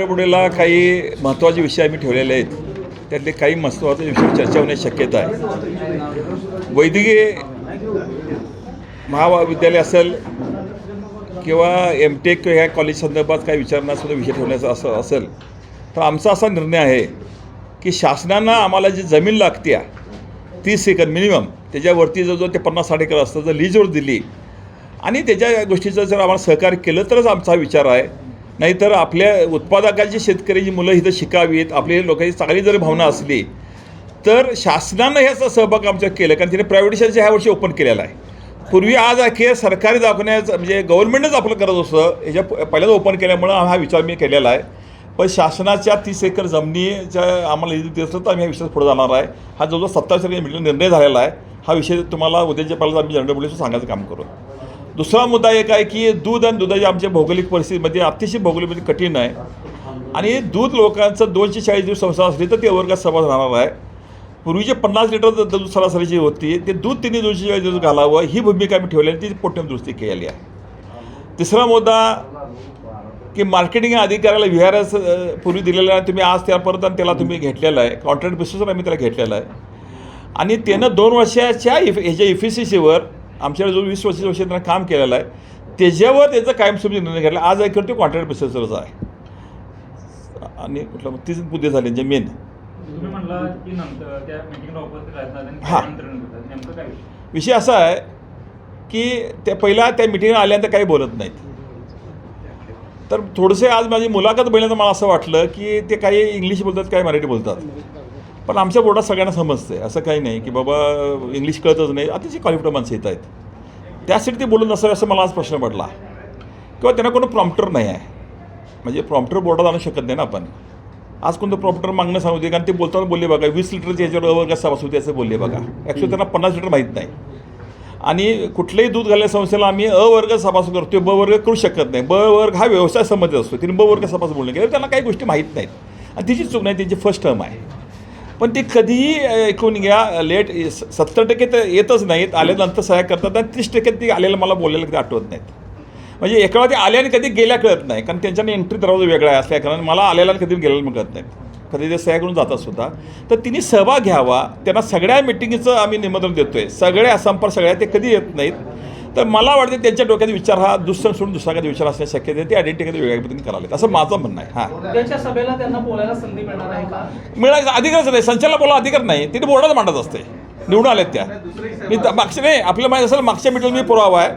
पुढेला काही महत्त्वाचे विषय आम्ही ठेवलेले आहेत. त्यातले काही महत्त्वाचे विषय चर्चा होण्याची शक्यता आहे. वैद्यकीय महाविद्यालय असेल किंवा एम टेक ह्या कॉलेज संदर्भात काही विचारण्यासुद्धा विषय ठेवण्याचा असं असेल. तर आमचा असा निर्णय आहे की शासनानं आम्हाला जी जमीन लागते तीस एकर मिनिमम त्याच्यावरती जर ते पन्नास साठ एकर असतं जर लीजवर दिली आणि त्याच्या गोष्टीचं जर आम्हाला सहकार्य केलं तरच आमचा हा विचार आहे. नाहीतर आपल्या उत्पादकाची शेतकऱ्याची मुलं इथं शिकावीत आपली लोकांची चांगली जर भावना असली तर शासनानं ह्याचा सहभाग आमच्या केलं कारण तिने प्रायव्हेटेशनच्या ह्या वर्षी ओपन केलेला आहे. पूर्वी आज अखेर सरकारी दवाखान्याचं म्हणजे गव्हर्नमेंटच आपलं करत असतं ह्याच्या पहिल्यांदा ओपन केल्यामुळं हा विचार मी केलेला आहे. पण शासनाच्या तीस एकर जमिनीच्या आम्हाला निधी देत असलं तर आम्ही हा विषयात पुढे जाणार आहे. हा जवळजवळ सत्तावीस तारखेला निर्णय झालेला आहे. हा विषय तुम्हाला उद्याच्या पहिल्यांदा आम्ही जनरल बोलून सांगायचं काम करू. दुसरा मुद्दा एक आहे की दूध आणि दुधाची आमच्या भौगोलिक परिस्थितीमध्ये म्हणजे अतिशय भौगोलिक म्हणजे कठीण आहे. आणि दूध लोकांचं दोनशे चाळीस दिवस संसार असली तर ते वर्गात सभा राहणार आहे. पूर्वीचे पन्नास लिटर दूध सरासरीची होती. ते दूध त्यांनी दोनशे चाळीस दिवस घालावं ही भूमिका आम्ही ठेवली आणि ती पोटम दुरुस्ती केलेली आहे. तिसरा मुद्दा की मार्केटिंग अधिकाऱ्याला व्ही आर एस पूर्वी दिलेला आहे. तुम्ही आज त्यापर्यंत आणि त्याला तुम्ही घेतलेला आहे. कॉन्ट्रॅक्ट बेसिसवर आम्ही त्याला घेतलेला आहे. आणि त्यानं दोन वर्षाच्या इफ ह्याच्या इफिसिसीवर आमच्याकडे जो वीस वर्षाच्या वर्षी त्यांना काम केलेलं आहे त्याच्यावर त्याचा कायमस्वरूपी निर्णय घेतला. आज ऐकतो तो कॉन्ट्रॅक्ट बेसिसवरच आहे. आणि कुठला तीच मुद्दे झाले जे मेन हा. विषय? असा आहे की त्या पहिला त्या मिटिंगला आल्यानंतर काही बोलत नाहीत. तर थोडंसे आज माझी मुलाखत बघितल्यानंतर मला असं वाटलं की ते काही इंग्लिश बोलतात काही मराठी बोलतात. पण आमच्या बोर्डात सगळ्यांना समजते असं काही नाही की बाबा इंग्लिश कळतच नाही. अतिशय क्वालिफाईड माणसं येत आहेत. त्यासाठी ते बोलून नसावे असं मला आज प्रश्न पडला. किंवा त्यांना कोणी प्रॉम्प्टर नाही आहे. म्हणजे प्रॉम्प्टर बोर्डात आणू शकत नाही ना आपण. आज कोणतं प्रॉम्प्टर मागणं सांगू दे कारण ते बोलताना बोलले बघा. वीस लिटरचे याच्यावर अवर्ग सभासुदी असं बोलले बघा. ॲक्च्युली त्यांना पन्नास लिटर माहीत नाही. आणि कुठल्याही दूध घालल्या संस्थेला आम्ही अ वर्ग सभासद करतो ब वर्ग करू शकत नाही. ब वर्ग हा व्यवसाय संबंधित असतो. तिने ब वर्ग सभास बोलणं केलं. त्यांना काही गोष्टी माहीत नाहीत. आणि तिची चूक नाही त्यांची फर्स्ट टर्म आहे. पण ते कधीही ऐकून घ्या लेट सत्तर टक्के तर येतच नाहीत. आल्यानंतर सहाय्य करतात आणि तीस टक्के ती आलेलं मला बोलायला कधी आठवत नाहीत. म्हणजे एका ते आल्या आणि कधी गेल्या कळत नाही. कारण त्यांच्याने एंट्री दरवाजा वेगळा आहे असल्या कारण मला आलेला आणि कधी गेलेलं कळत नाही कधी ते सह्या करून जातात सुद्धा. तर तिने सहभाग घ्यावा. त्यांना सगळ्या मिटिंगचं आम्ही निमंत्रण आहे सगळ्या संपर्क सगळ्या ते कधी येत नाहीत. तर मला वाटते त्यांच्या डोक्यात विचार हा दुसरं सोडून दुसरा कधी विचार असण्याची शक्यता आहे ते आयडेंटिटी कधी वेगळ्या पद्धतीने करायला असं माझं म्हणणं आहे हां. सभेला त्यांना बोलायला संधी मिळणार आहे का? मिळायचं अधिकारच नाही. संचालना बोला अधिकार नाही. तिने बोर्डात मांडत असते. निवडून आलेत त्या. मी मागच्या नाही आपल्याला माहिती असेल मागच्या मीटिंग मी पुरावा आहे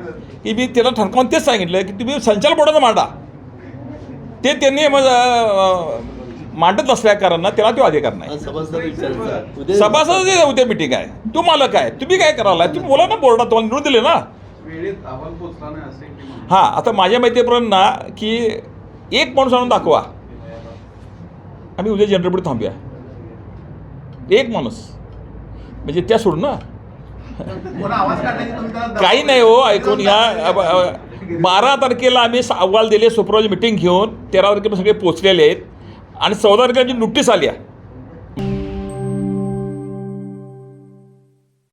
की मी त्याला ठणकावून तेच सांगितलं की तुम्ही संचालक बोर्डात मांडा. ते त्यांनी मग मांडत असल्या कारणानं त्याला तो अधिकार नाही. सभासद विचारायचा उद्या सभासद उद्या मिटिंग आहे. तू मालक आहे. तुम्ही काय करायला तुम्ही बोला ना बोर्डात. तुम्हाला निवडून दिले ना. वेळेत अहवाल पोचला नाही असे की हां आता माझ्या माहितीप्रमाणे ना की एक माणूस आणून दाखवा. आम्ही उद्या जनरेपुढे थांबूया. एक माणूस. म्हणजे त्या सोडून ना? काही नाही हो ऐकून अब- बारा तारखेला आम्ही अहवाल दिले सुपरवायझर मिटिंग घेऊन. तेरा तारखेला सगळे पोचलेले आहेत. आणि चौदा तारखेला जी नोटीस आली आहे.